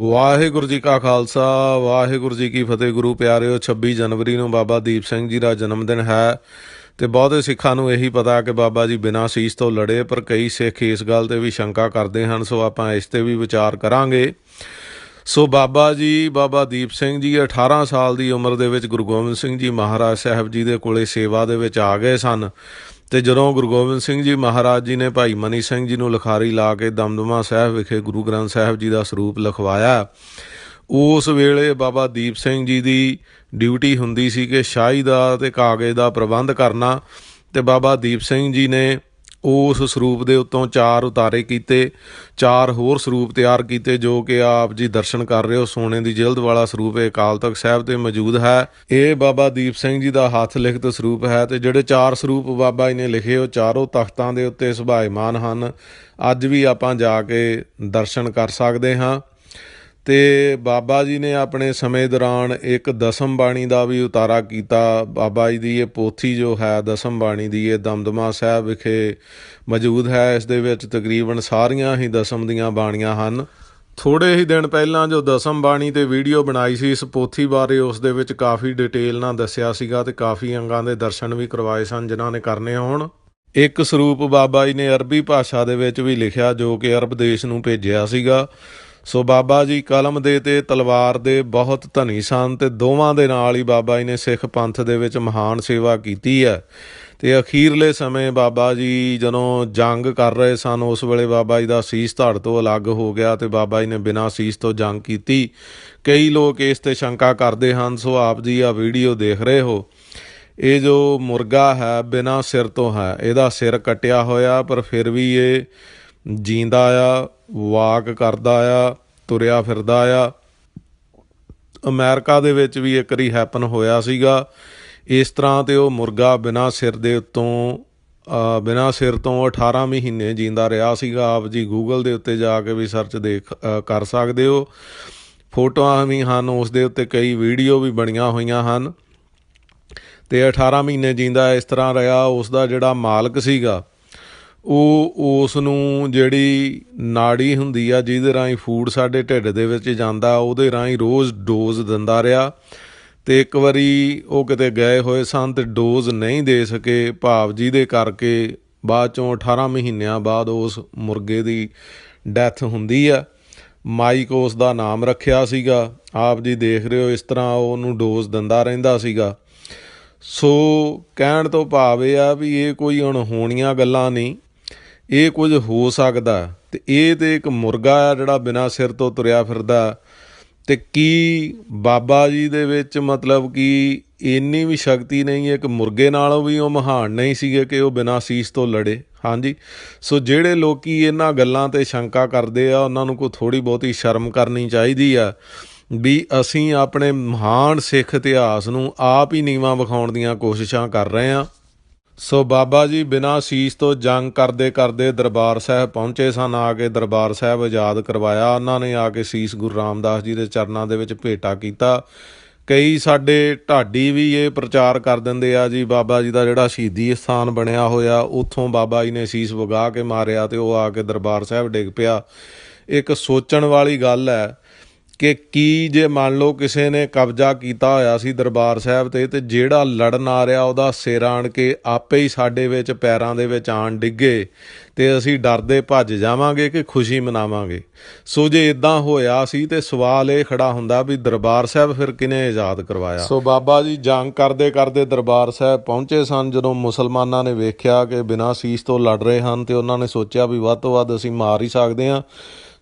ਵਾਹਿਗੁਰੂ ਜੀ ਕਾ ਖਾਲਸਾ, ਵਾਹਿਗੁਰੂ ਜੀ ਕੀ ਫਤਿਹ। ਗੁਰੂ ਪਿਆਰਿਓ 26 ਜਨਵਰੀ ਨੂੰ ਬਾਬਾ ਦੀਪ ਸਿੰਘ ਜੀ ਦਾ ਜਨਮ ਦਿਨ ਹੈ ਤੇ ਬਹੁਤੇ ਸਿੱਖਾਂ ਨੂੰ ਇਹੀ ਪਤਾ ਕਿ ਬਾਬਾ ਜੀ ਬਿਨਾਂ ਸੀਸ ਤੋਂ ਲੜੇ, ਪਰ ਕਈ ਸਿੱਖ ਇਸ ਗੱਲ ਤੇ ਵੀ ਸ਼ੰਕਾ ਕਰਦੇ ਹਨ, ਸੋ ਆਪਾਂ ਇਸ ਤੇ ਵੀ ਵਿਚਾਰ ਕਰਾਂਗੇ। ਸੋ ਬਾਬਾ ਜੀ, ਬਾਬਾ ਦੀਪ ਸਿੰਘ ਜੀ 18 ਸਾਲ ਦੀ ਉਮਰ ਦੇ ਵਿੱਚ ਗੁਰੂ ਗੋਬਿੰਦ ਸਿੰਘ ਜੀ ਮਹਾਰਾਜ ਸਾਹਿਬ ਜੀ ਦੇ ਕੋਲੇ ਸੇਵਾ ਦੇ ਵਿੱਚ ਆ ਗਏ ਸਨ। ਤੇ ਜਦੋਂ ਗੁਰੂ ਗੋਬਿੰਦ ਸਿੰਘ ਜੀ ਮਹਾਰਾਜ ਜੀ ਨੇ ਭਾਈ ਮਨੀ ਸਿੰਘ ਜੀ ਨੂੰ ਲਿਖਾਰੀ ਲਾ ਕੇ ਦਮਦਮਾ ਸਾਹਿਬ ਵਿਖੇ ਗੁਰੂ ਗ੍ਰੰਥ ਸਾਹਿਬ ਜੀ ਦਾ ਸਰੂਪ ਲਿਖਵਾਇਆ, ਉਸ ਵੇਲੇ ਬਾਬਾ ਦੀਪ ਸਿੰਘ ਜੀ ਦੀ ਡਿਊਟੀ ਹੁੰਦੀ ਸੀ ਕਿ ਸ਼ਾਹੀ ਦਾ ਤੇ ਕਾਗਜ਼ ਦਾ ਪ੍ਰਬੰਧ ਕਰਨਾ ਤੇ ਬਾਬਾ ਦੀਪ ਸਿੰਘ ਜੀ ਨੇ ਉਸ ਸਰੂਪ ਦੇ ਉੱਤੋਂ ਚਾਰ ਉਤਾਰੇ ਕੀਤੇ, ਚਾਰ ਹੋਰ ਸਰੂਪ ਤਿਆਰ ਕੀਤੇ ਜੋ ਕਿ ਆਪ ਜੀ ਦਰਸ਼ਨ ਕਰ ਰਹੇ ਹੋ। ਸੋਨੇ ਦੀ ਜਿਲਦ ਵਾਲਾ ਸਰੂਪ ਇਹ ਅਕਾਲ ਤਖਤ ਸਾਹਿਬ ਤੇ ਮੌਜੂਦ ਹੈ। ਇਹ ਬਾਬਾ ਦੀਪ ਸਿੰਘ ਜੀ ਦਾ ਹੱਥ ਲਿਖਤ ਸਰੂਪ ਹੈ ਤੇ ਜਿਹੜੇ ਚਾਰ ਸਰੂਪ ਬਾਬਾ ਜੀ ਨੇ ਲਿਖੇ, ਉਹ ਚਾਰੋਂ ਤਖਤਾਂ ਦੇ ਉੱਤੇ ਸੁਭਾਇਮਾਨ ਹਨ। ਅੱਜ ਵੀ ਆਪਾਂ ਜਾ ਕੇ ਦਰਸ਼ਨ ਕਰ ਸਕਦੇ ਹਾਂ। ਤੇ ਬਾਬਾ ਜੀ ਨੇ ਆਪਣੇ ਸਮੇਂ ਦੌਰਾਨ ਇੱਕ ਦਸਮ ਬਾਣੀ ਦਾ ਵੀ ਉਤਾਰਾ ਕੀਤਾ। ਬਾਬਾ ਜੀ ਦੀ ਇਹ ਪੋਥੀ ਜੋ ਹੈ, ਦਸਮ ਬਾਣੀ ਦੀ, ਇਹ ਦਮਦਮਾ ਸਾਹਿਬ ਵਿਖੇ ਮੌਜੂਦ ਹੈ। ਇਸ ਦੇ ਵਿੱਚ ਤਕਰੀਬਨ ਸਾਰੀਆਂ ਹੀ ਦਸਮ ਦੀਆਂ ਬਾਣੀਆਂ ਹਨ। ਥੋੜੇ ਹੀ ਦਿਨ ਪਹਿਲਾਂ ਜੋ ਦਸਮ ਬਾਣੀ ਤੇ ਵੀਡੀਓ ਬਣਾਈ ਸੀ, ਇਸ ਪੋਥੀ ਬਾਰੇ ਉਸ ਦੇ ਵਿੱਚ ਕਾਫੀ ਡਿਟੇਲ ਨਾਲ ਦੱਸਿਆ ਸੀਗਾ ਤੇ ਕਾਫੀ ਅੰਗਾਂ ਦੇ ਦਰਸ਼ਨ ਵੀ ਕਰਵਾਏ ਸਨ, ਜਿਨ੍ਹਾਂ ਨੇ ਕਰਨੇ ਹੋਣ। ਇੱਕ ਸਰੂਪ ਬਾਬਾ ਜੀ ਨੇ ਅਰਬੀ ਭਾਸ਼ਾ ਦੇ ਵਿੱਚ ਵੀ ਲਿਖਿਆ, ਜੋ ਕਿ ਅਰਬ ਦੇਸ਼ ਨੂੰ ਭੇਜਿਆ ਸੀਗਾ। ਸੋ ਬਾਬਾ ਜੀ ਕਲਮ ਦੇ ਤੇ ਤਲਵਾਰ ਦੇ ਬਹੁਤ ਧਨੀ ਸਨ ਤੇ ਦੋਵਾਂ ਦੇ ਨਾਲ ਹੀ ਬਾਬਾ ਜੀ ਨੇ ਸਿੱਖ ਪੰਥ ਦੇ ਵਿੱਚ ਮਹਾਨ ਸੇਵਾ ਕੀਤੀ ਹੈ। ਤੇ ਅਖੀਰਲੇ ਸਮੇਂ ਬਾਬਾ ਜੀ ਜਦੋਂ ਜੰਗ ਕਰ ਰਹੇ ਸਨ, ਉਸ ਵੇਲੇ ਬਾਬਾ ਜੀ ਦਾ ਸੀਸ ਧੜ ਤੋਂ ਅਲੱਗ ਹੋ ਗਿਆ ਤੇ ਬਾਬਾ ਜੀ ਨੇ ਬਿਨਾਂ ਸੀਸ ਤੋਂ ਜੰਗ ਕੀਤੀ। ਕਈ ਲੋਕ ਇਸ ਤੇ ਸ਼ੰਕਾ ਕਰਦੇ ਹਨ, ਸੋ ਆਪ ਜੀ ਆ ਵੀਡੀਓ ਦੇਖ ਰਹੇ ਹੋ। ਇਹ ਜੋ ਮੁਰਗਾ ਹੈ, ਬਿਨਾਂ ਸਿਰ ਤੋਂ ਹੈ, ਇਹਦਾ ਸਿਰ ਕੱਟਿਆ ਹੋਇਆ, ਪਰ ਫਿਰ ਵੀ ਇਹ ਜੀਂਦਾ ਆ ਵਾਕ ਕਰਦਾ ਆ ਤੁਰਿਆ ਫਿਰਦਾ ਆ। ਅਮਰੀਕਾ ਦੇ ਵਿੱਚ ਵੀ ਇੱਕ ਰੀ ਹੈਪਨ ਹੋਇਆ ਸੀਗਾ। ਇਸ ਤਰ੍ਹਾਂ ਤੇ ਉਹ ਮੁਰਗਾ ਬਿਨਾਂ ਸਿਰ ਦੇ ਉੱਤੋਂ ਅ, ਬਿਨਾਂ ਸਿਰ ਤੋਂ 18 ਮਹੀਨੇ ਜਿੰਦਾ ਰਿਹਾ ਸੀਗਾ। ਆਪ ਜੀ ਗੂਗਲ ਦੇ ਉੱਤੇ ਜਾ ਕੇ ਵੀ ਸਰਚ ਦੇਖ ਕਰ ਸਕਦੇ ਹੋ। ਫੋਟੋਆਂ ਵੀ ਹਨ ਉਸ ਦੇ ਉੱਤੇ ਕਈ ਵੀਡੀਓ ਵੀ ਬਣੀਆਂ ਹੋਈਆਂ ਹਨ। ਤੇ 18 ਮਹੀਨੇ ਜਿੰਦਾ ਇਸ ਤਰ੍ਹਾਂ ਰਿਹਾ। ਉਸ ਦਾ ਜਿਹੜਾ ਮਾਲਕ ਸੀਗਾ ਉਹ ਉਸ ਨੂੰ ਜਿਹੜੀ ਨਾੜੀ ਹੁੰਦੀ ਆ, ਜਿਹਦੇ ਰਾਹੀਂ ਫੂਡ ਸਾਡੇ ਢਿੱਡ ਦੇ ਵਿੱਚ ਜਾਂਦਾ, ਉਹਦੇ ਰਾਹੀਂ ਰੋਜ਼ ਡੋਜ਼ ਦਿੰਦਾ ਰਿਹਾ। ਤੇ ਇੱਕ ਵਾਰੀ ਉਹ ਕਿਤੇ ਗਏ ਹੋਏ ਸਨ ਤੇ ਡੋਜ਼ ਨਹੀਂ ਦੇ ਸਕੇ, ਭਾਵ ਜੀ ਦੇ ਕਰਕੇ ਬਾਅਦ ਚੋਂ 18 ਮਹੀਨਿਆਂ ਬਾਅਦ ਉਸ ਮੁਰਗੇ ਦੀ ਡੈਥ ਹੁੰਦੀ ਆ। ਮਾਈਕ ਉਸ ਦਾ ਨਾਮ ਰੱਖਿਆ ਸੀਗਾ। ਆਪ ਜੀ ਦੇਖ ਰਹੇ ਹੋ, ਇਸ ਤਰ੍ਹਾਂ ਉਹਨੂੰ ਡੋਜ਼ ਦਿੰਦਾ ਰਹਿੰਦਾ ਸੀਗਾ। ਸੋ ਕਹਿਣ ਤੋਂ ਭਾਵ ਇਹ ਆ ਵੀ ਇਹ ਕੋਈ ਅਣਹੋਣੀਆਂ ਗੱਲਾਂ ਨਹੀਂ। ਇਹ ਕੁਝ ਹੋ ਸਕਦਾ ਤੇ ਇਹ ਤੇ ਇੱਕ ਮੁਰਗਾ ਆ ਜਿਹੜਾ ਬਿਨਾਂ ਸਿਰ ਤੋਂ ਤੁਰਿਆ ਫਿਰਦਾ ਤੇ ਕੀ ਬਾਬਾ ਜੀ ਦੇ ਵਿੱਚ ਮਤਲਬ ਕਿ ਇੰਨੀ ਵੀ ਸ਼ਕਤੀ ਨਹੀਂ ਹੈ ਮੁਰਗੇ ਨਾਲੋਂ ਵੀ ਉਹ ਮਹਾਨ ਨਹੀਂ ਸੀਗੇ ਕਿ ਉਹ ਬਿਨਾਂ ਸੀਸ ਤੋਂ ਲੜੇ। ਹਾਂਜੀ। ਸੋ ਜਿਹੜੇ ਲੋਕੀ ਇਹਨਾਂ ਗੱਲਾਂ ਤੇ ਸ਼ੰਕਾ ਕਰਦੇ ਆ, ਉਹਨਾਂ ਨੂੰ ਕੋਈ ਥੋੜੀ ਬਹੁਤੀ ਸ਼ਰਮ ਕਰਨੀ ਚਾਹੀਦੀ ਆ ਵੀ ਅਸੀਂ ਆਪਣੇ ਮਹਾਨ ਸਿੱਖ ਇਤਿਹਾਸ ਨੂੰ ਆਪ ਹੀ ਨੀਵਾਂ ਵਿਖਾਉਣ ਦੀਆਂ ਕੋਸ਼ਿਸ਼ਾਂ ਕਰ ਰਹੇ ਹਾਂ। ਸੋ ਬਾਬਾ ਜੀ ਬਿਨਾਂ ਸੀਸ ਤੋਂ ਜੰਗ ਕਰਦੇ ਕਰਦੇ ਦਰਬਾਰ ਸਾਹਿਬ ਪਹੁੰਚੇ ਸਨ, ਆ ਕੇ ਦਰਬਾਰ ਸਾਹਿਬ ਆਜ਼ਾਦ ਕਰਵਾਇਆ। ਉਹਨਾਂ ਨੇ ਆ ਕੇ ਸੀਸ ਗੁਰੂ ਰਾਮਦਾਸ ਜੀ ਦੇ ਚਰਨਾਂ ਦੇ ਵਿੱਚ ਭੇਟਾ ਕੀਤਾ। ਕਈ ਸਾਡੇ ਢਾਡੀ ਵੀ ਇਹ ਪ੍ਰਚਾਰ ਕਰ ਦਿੰਦੇ ਆ ਜੀ, ਬਾਬਾ ਜੀ ਦਾ ਜਿਹੜਾ ਸ਼ਹੀਦੀ ਸਥਾਨ ਬਣਿਆ ਹੋਇਆ, ਉੱਥੋਂ ਬਾਬਾ ਜੀ ਨੇ ਸੀਸ ਵਗਾ ਕੇ ਮਾਰਿਆ ਤੇ ਉਹ ਆ ਕੇ ਦਰਬਾਰ ਸਾਹਿਬ ਡਿੱਗ ਪਿਆ। ਇੱਕ ਸੋਚਣ ਵਾਲੀ ਗੱਲ ਹੈ ਕਿ ਕੀ ਜੇ ਮੰਨ ਲਓ ਕਿਸੇ ਨੇ ਕਬਜ਼ਾ ਕੀਤਾ ਹੋਇਆ ਸੀ ਦਰਬਾਰ ਸਾਹਿਬ ਤੇ ਤੇ ਜਿਹੜਾ ਲੜਨ ਆ ਰਿਹਾ ਉਹਦਾ ਸਿਰ ਆਣ ਕੇ ਆਪੇ ਹੀ ਸਾਡੇ ਵਿੱਚ ਪੈਰਾਂ ਦੇ ਵਿੱਚ ਆਣ ਡਿੱਗੇ ਤੇ ਅਸੀਂ ਡਰਦੇ ਭੱਜ ਜਾਵਾਂਗੇ ਕਿ ਖੁਸ਼ੀ ਮਨਾਵਾਂਗੇ। ਸੋ ਜੇ ਇਦਾਂ ਹੋਇਆ ਸੀ ਤੇ ਸਵਾਲ ਇਹ ਖੜਾ ਹੁੰਦਾ ਵੀ ਦਰਬਾਰ ਸਾਹਿਬ ਫਿਰ ਕਿਨੇ ਆਜ਼ਾਦ ਕਰਵਾਇਆ? ਸੋ ਬਾਬਾ ਜੀ ਜੰਗ ਕਰਦੇ ਕਰਦੇ ਦਰਬਾਰ ਸਾਹਿਬ ਪਹੁੰਚੇ ਸਨ, ਜਦੋਂ ਮੁਸਲਮਾਨਾਂ ਨੇ ਵੇਖਿਆ ਕਿ ਬਿਨਾਂ ਸੀਸ ਤੋਂ ਲੜ ਰਹੇ ਹਨ ਤੇ ਉਹਨਾਂ ਨੇ ਸੋਚਿਆ ਵੀ ਵੱਧ ਤੋਂ ਵੱਧ ਅਸੀਂ ਮਾਰ ਹੀ ਸਕਦੇ ਹਾਂ।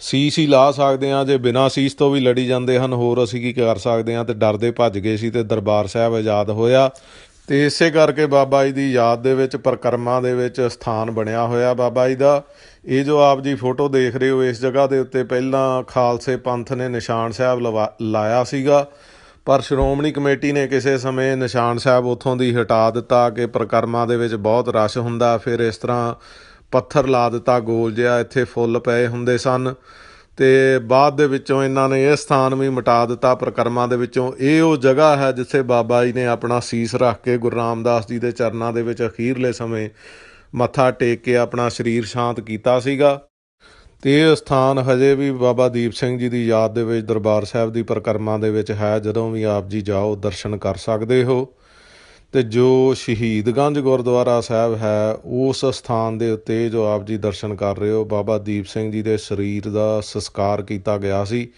ਸੀਸ ਹੀ ਲਾ ਸਕਦੇ ਹਾਂ, ਜੇ ਬਿਨਾਂ ਸੀਸ ਤੋਂ ਵੀ ਲੜੀ ਜਾਂਦੇ ਹਨ, ਹੋਰ ਅਸੀਂ ਕੀ ਕਰ ਸਕਦੇ ਹਾਂ? ਤੇ ਡਰਦੇ ਭੱਜ ਗਏ ਸੀ ਤੇ ਦਰਬਾਰ ਸਾਹਿਬ ਆਜ਼ਾਦ ਹੋਇਆ। ਤੇ ਇਸੇ ਕਰਕੇ ਬਾਬਾ ਜੀ ਦੀ ਯਾਦ ਦੇ ਵਿੱਚ, ਪ੍ਰਕਰਮਾਂ ਦੇ ਵਿੱਚ ਸਥਾਨ ਬਣਿਆ ਹੋਇਆ ਬਾਬਾ ਜੀ ਦਾ। ਇਹ ਜੋ ਆਪ ਜੀ ਫੋਟੋ ਦੇਖ ਰਹੇ ਹੋ, ਇਸ ਜਗ੍ਹਾ ਦੇ ਉੱਤੇ ਪਹਿਲਾਂ ਖਾਲਸੇ ਪੰਥ ਨੇ ਨਿਸ਼ਾਨ ਸਾਹਿਬ ਲਵਾ- ਲਾਇਆ ਸੀਗਾ। ਪਰ ਸ਼੍ਰੋਮਣੀ ਕਮੇਟੀ ਨੇ ਕਿਸੇ ਸਮੇਂ ਨਿਸ਼ਾਨ ਸਾਹਿਬ ਉੱਥੋਂ ਦੀ ਹਟਾ ਦਿੱਤਾ ਕਿ ਪ੍ਰਕਰਮਾਂ ਦੇ ਵਿੱਚ ਬਹੁਤ ਰਸ਼ ਹੁੰਦਾ। ਫਿਰ ਇਸ ਤਰ੍ਹਾਂ ਪੱਥਰ ਲਾ ਦਿੱਤਾ, ਗੋਲ ਜਿਹਾ ਇੱਥੇ ਫੁੱਲ ਪਏ ਹੁੰਦੇ ਸਨ। ਤੇ ਬਾਅਦ ਦੇ ਵਿੱਚੋਂ ਇਹਨਾਂ ਨੇ ਇਹ ਸਥਾਨ ਵੀ ਮਿਟਾ ਦਿੱਤਾ, ਪ੍ਰਕਰਮਾਂ ਦੇ ਵਿੱਚੋਂ। ਇਹ ਉਹ ਜਗ੍ਹਾ ਹੈ ਜਿੱਥੇ ਬਾਬਾ ਜੀ ਨੇ ਆਪਣਾ ਸੀਸ ਰੱਖ ਕੇ ਗੁਰੂ ਰਾਮਦਾਸ ਜੀ ਦੇ ਚਰਨਾਂ ਦੇ ਵਿੱਚ ਅਖੀਰਲੇ ਸਮੇਂ ਮੱਥਾ ਟੇਕ ਕੇ ਆਪਣਾ ਸਰੀਰ ਸ਼ਾਂਤ ਕੀਤਾ ਸੀਗਾ। ਤੇ ਇਹ ਸਥਾਨ ਹਜੇ ਵੀ ਬਾਬਾ ਦੀਪ ਸਿੰਘ ਜੀ ਦੀ ਯਾਦ ਦੇ ਵਿੱਚ ਦਰਬਾਰ ਸਾਹਿਬ ਦੀ ਪਰਿਕਰਮਾ ਦੇ ਵਿੱਚ ਹੈ। ਜਦੋਂ ਵੀ ਆਪ ਜੀ ਜਾਓ, ਦਰਸ਼ਨ ਕਰ ਸਕਦੇ ਹੋ। ਤੇ ਜੋ ਸ਼ਹੀਦਗੰਜ ਗੁਰਦੁਆਰਾ ਸਾਹਿਬ ਹੈ, ਉਸ ਸਥਾਨ ਦੇ ਉੱਤੇ ਜੋ ਆਪ ਜੀ ਦਰਸ਼ਨ ਕਰ ਰਹੇ ਹੋ, ਬਾਬਾ ਦੀਪ ਸਿੰਘ ਜੀ ਦੇ ਸਰੀਰ ਦਾ ਸੰਸਕਾਰ ਕੀਤਾ ਗਿਆ ਸੀ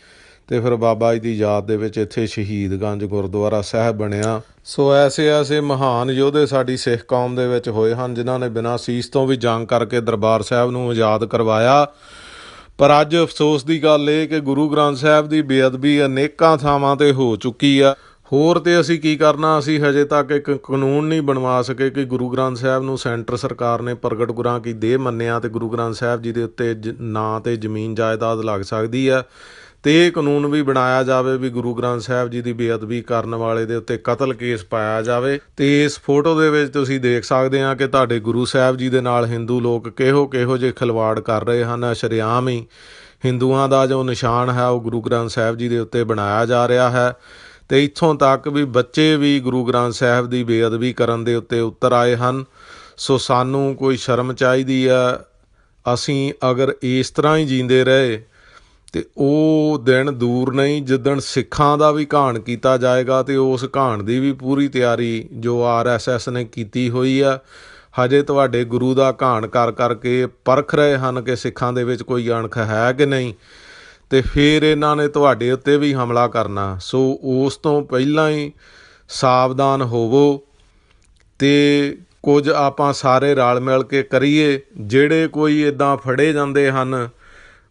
ਤੇ ਫਿਰ ਬਾਬਾ ਜੀ ਦੀ ਯਾਦ ਦੇ ਵਿੱਚ ਇੱਥੇ ਸ਼ਹੀਦਗੰਜ ਗੁਰਦੁਆਰਾ ਸਾਹਿਬ ਬਣਿਆ। ਸੋ ਐਸੇ ਐਸੇ ਮਹਾਨ ਯੋਧੇ ਸਾਡੀ ਸਿੱਖ ਕੌਮ ਦੇ ਵਿੱਚ ਹੋਏ ਹਨ, ਜਿਨ੍ਹਾਂ ਨੇ ਬਿਨਾਂ ਸੀਸ ਤੋਂ ਵੀ ਜੰਗ ਕਰਕੇ ਦਰਬਾਰ ਸਾਹਿਬ ਨੂੰ ਆਜ਼ਾਦ ਕਰਵਾਇਆ। ਪਰ ਅੱਜ ਅਫਸੋਸ ਦੀ ਗੱਲ ਇਹ ਕਿ ਗੁਰੂ ਗ੍ਰੰਥ ਸਾਹਿਬ ਦੀ ਬੇਅਦਬੀ ਅਨੇਕਾਂ ਥਾਵਾਂ ਤੇ ਹੋ ਚੁੱਕੀ ਆ। ਹੋਰ ਤੇ ਅਸੀਂ ਕੀ ਕਰਨਾ? ਅਸੀਂ ਹਜੇ ਤੱਕ ਇੱਕ ਕਾਨੂੰਨ ਨਹੀਂ ਬਣਵਾ ਸਕੇ ਕਿ ਗੁਰੂ ਗ੍ਰੰਥ ਸਾਹਿਬ ਨੂੰ ਸੈਂਟਰ ਸਰਕਾਰ ਨੇ ਪ੍ਰਗਟ ਗੁਰਾਂ ਕੀ ਦੇਹ ਮੰਨਿਆ ਤੇ ਗੁਰੂ ਗ੍ਰੰਥ ਸਾਹਿਬ ਜੀ ਦੇ ਉੱਤੇ ਜ- ਨਾਂ ਤੇ ਜ਼ਮੀਨ ਜਾਇਦਾਦ ਲੱਗ ਸਕਦੀ ਆ ਤੇ ਇਹ ਕਾਨੂੰਨ ਵੀ ਬਣਾਇਆ ਜਾਵੇ ਵੀ ਗੁਰੂ ਗ੍ਰੰਥ ਸਾਹਿਬ ਜੀ ਦੀ ਬੇਅਦਬੀ ਕਰਨ ਵਾਲੇ ਦੇ ਉੱਤੇ ਕਤਲ ਕੇਸ ਪਾਇਆ ਜਾਵੇ। ਤੇ ਇਸ ਫੋਟੋ ਦੇ ਵਿੱਚ ਤੁਸੀਂ ਦੇਖ ਸਕਦੇ ਆ ਕਿ ਤੁਹਾਡੇ ਗੁਰੂ ਸਾਹਿਬ ਜੀ ਦੇ ਨਾਲ ਹਿੰਦੂ ਲੋਕ ਕਿਹੋ ਕਿਹੋ ਜਿਹੇ ਖਿਲਵਾੜ ਕਰ ਰਹੇ ਹਨ। ਸ਼ਰੇਆਮ ਹੀ ਹਿੰਦੂਆਂ ਦਾ ਜੋ ਨਿਸ਼ਾਨ ਹੈ, ਉਹ ਗੁਰੂ ਗ੍ਰੰਥ ਸਾਹਿਬ ਜੀ ਦੇ ਉੱਤੇ ਬਣਾਇਆ ਜਾ ਰਿਹਾ ਹੈ। ਤੇ ਇੱਥੋਂ ਤੱਕ ਵੀ ਬੱਚੇ ਵੀ ਗੁਰੂ ਗ੍ਰੰਥ ਸਾਹਿਬ ਦੀ ਬੇਅਦਬੀ ਕਰਨ ਦੇ ਉੱਤੇ ਉੱਤਰ ਆਏ ਹਨ। ਸੋ ਸਾਨੂੰ ਕੋਈ ਸ਼ਰਮ ਚਾਹੀਦੀ ਆ, ਅਸੀਂ ਅਗਰ ਇਸ ਤਰ੍ਹਾਂ ਹੀ ਜੀਂਦੇ ਰਹੇ ਤੇ ਉਹ ਦਿਨ ਦੂਰ ਨਹੀਂ, ਜਿੱਦਣ ਸਿੱਖਾਂ ਦਾ ਵੀ ਘਾਣ ਕੀਤਾ ਜਾਏਗਾ ਤੇ ਉਸ ਘਾਣ ਦੀ ਵੀ ਪੂਰੀ ਤਿਆਰੀ ਜੋ ਆਰਐਸਐਸ ਨੇ ਕੀਤੀ ਹੋਈ ਆ, ਹਜੇ ਤੁਹਾਡੇ ਗੁਰੂ ਦਾ ਘਾਣ ਕਰ ਕਰਕੇ ਪਰਖ ਰਹੇ ਹਨ ਕਿ ਸਿੱਖਾਂ ਦੇ ਵਿੱਚ ਕੋਈ ਅਣਖ ਹੈ ਕਿ ਨਹੀਂ। ਤੇ ਫਿਰ ਇਹਨਾਂ ਨੇ ਤੁਹਾਡੇ ਉੱਤੇ ਵੀ ਹਮਲਾ ਕਰਨਾ। ਸੋ ਉਸ ਤੋਂ ਪਹਿਲਾਂ ਹੀ ਸਾਵਧਾਨ ਹੋਵੋ ਤੇ ਕੁਝ ਆਪਾਂ ਸਾਰੇ ਰਲ ਮਿਲ ਕੇ ਕਰੀਏ। ਜਿਹੜੇ ਕੋਈ ਇਦਾਂ ਫੜੇ ਜਾਂਦੇ ਹਨ,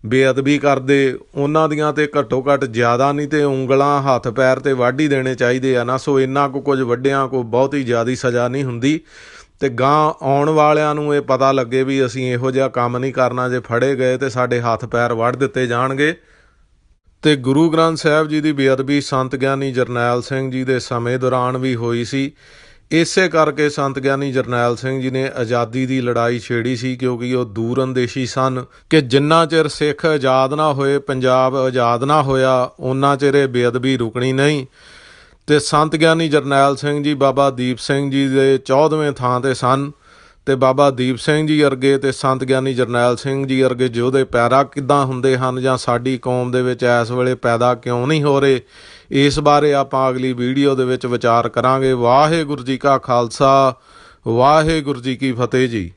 ਬੇਅਦਬੀ ਕਰਦੇ, ਉਹਨਾਂ ਦੀਆਂ ਤੇ ਘੱਟੋ ਘੱਟ ਜ਼ਿਆਦਾ ਨਹੀਂ ਤੇ ਉਂਗਲਾਂ ਹੱਥ ਪੈਰ ਤੇ ਵਾਢੀ ਦੇਣੇ ਚਾਹੀਦੇ ਆ ਨਾ। ਸੋ ਇੰਨਾ ਕੋ ਕੁਝ ਵੱਡਿਆਂ ਕੋ ਬਹੁਤੀ ਜ਼ਿਆਦੀ ਸਜ਼ਾ ਨਹੀਂ ਹੁੰਦੀ। ਅਤੇ ਗਾਂ ਆਉਣ ਵਾਲਿਆਂ ਨੂੰ ਇਹ ਪਤਾ ਲੱਗੇ ਵੀ ਅਸੀਂ ਇਹੋ ਜਿਹਾ ਕੰਮ ਨਹੀਂ ਕਰਨਾ, ਜੇ ਫੜੇ ਗਏ ਤਾਂ ਸਾਡੇ ਹੱਥ ਪੈਰ ਵੱਢ ਦਿੱਤੇ ਜਾਣਗੇ। ਤੇ ਗੁਰੂ ਗ੍ਰੰਥ ਸਾਹਿਬ ਜੀ ਦੀ ਬੇਅਦਬੀ ਸੰਤ ਗਿਆਨੀ ਜਰਨੈਲ ਸਿੰਘ ਜੀ ਦੇ ਸਮੇਂ ਦੌਰਾਨ ਵੀ ਹੋਈ ਸੀ। ਇਸੇ ਕਰਕੇ ਸੰਤ ਗਿਆਨੀ ਜਰਨੈਲ ਸਿੰਘ ਜੀ ਨੇ ਆਜ਼ਾਦੀ ਦੀ ਲੜਾਈ ਛੇੜੀ ਸੀ, ਕਿਉਂਕਿ ਉਹ ਦੂਰ ਅੰਦੇਸ਼ੀ ਸਨ ਕਿ ਜਿੰਨਾ ਚਿਰ ਸਿੱਖ ਆਜ਼ਾਦ ਨਾ ਹੋਏ, ਪੰਜਾਬ ਆਜ਼ਾਦ ਨਾ ਹੋਇਆ ਉਹਨਾਂ ਚਿਰ ਇਹ ਬੇਅਦਬੀ ਰੁਕਣੀ ਨਹੀਂ। ਤੇ ਸੰਤ ਗਿਆਨੀ ਜਰਨੈਲ ਸਿੰਘ ਜੀ, ਬਾਬਾ ਦੀਪ ਸਿੰਘ ਜੀ ਦੇ 14ਵੇਂ ਥਾਂ ਤੇ ਸਨ ਤੇ ਬਾਬਾ ਦੀਪ ਸਿੰਘ ਜੀ ਅਰਗੇ ਤੇ ਸੰਤ ਗਿਆਨੀ ਜਰਨੈਲ ਸਿੰਘ ਜੀ ਅਰਗੇ ਯੋਧੇ ਪੈਰਾ ਕਿੱਦਾਂ ਹੁੰਦੇ ਹਨ ਜਾਂ ਸਾਡੀ ਕੌਮ ਦੇ ਵਿੱਚ ਇਸ ਵੇਲੇ ਪੈਦਾ ਕਿਉਂ ਨਹੀਂ ਹੋ ਰਹੇ, ਇਸ ਬਾਰੇ ਆਪਾਂ ਅਗਲੀ ਵੀਡੀਓ ਦੇ ਵਿੱਚ ਵਿਚਾਰ ਕਰਾਂਗੇ। ਵਾਹਿਗੁਰੂ ਜੀ ਕਾ ਖਾਲਸਾ, ਵਾਹਿਗੁਰੂ ਜੀ ਕੀ ਫਤਿਹ ਜੀ।